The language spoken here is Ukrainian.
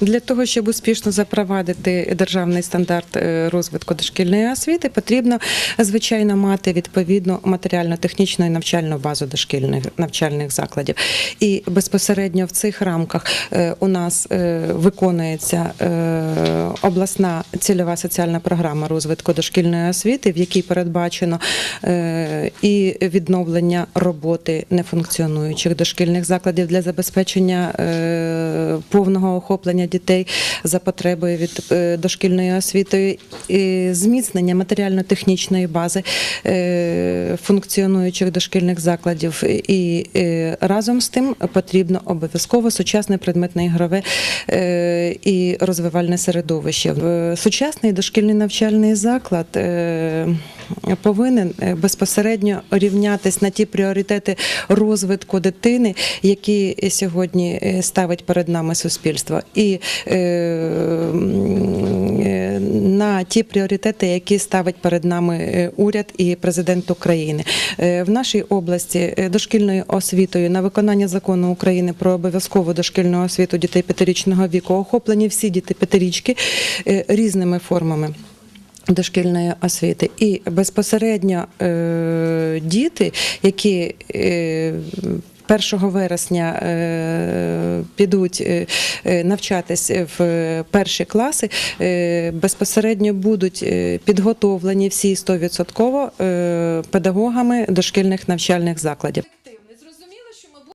Для того, щоб успішно запровадити державний стандарт е, розвитку дошкільної освіти, потрібно звичайно мати відповідну матеріально-технічну і навчальну базу дошкільних навчальних закладів. І безпосередньо в цих рамках е, у нас е, виконується обласна цільова соціальна програма розвитку дошкільної освіти, в якій передбачено і відновлення роботи нефункціонуючих дошкільних закладів для забезпечення повного охоплення дітей за потребою від е, дошкільної освіти, зміцнення матеріально-технічної бази е, функціонуючих дошкільних закладів. І е, разом з тим потрібно обов'язково сучасне предметне ігрове і розвивальне середовище. Сучасний дошкільний навчальний заклад повинен е, безпосередньо рівнятись на ті пріоритети розвитку дитини, які сьогодні е, ставить перед нами суспільство, і е, на ті пріоритети, які ставить перед нами уряд і президент України. В нашій області дошкільною освітою на виконання закону України про обов'язкову дошкільну освіту дітей п'ятирічного віку охоплені всі діти п'ятирічки різними формами. Дошкільної освіти і безпосередньо е, діти, які е, 1 вересня е, підуть е, навчатись в перші класи, безпосередньо будуть підготовлені всі 100% е, педагогами дошкільних навчальних закладів.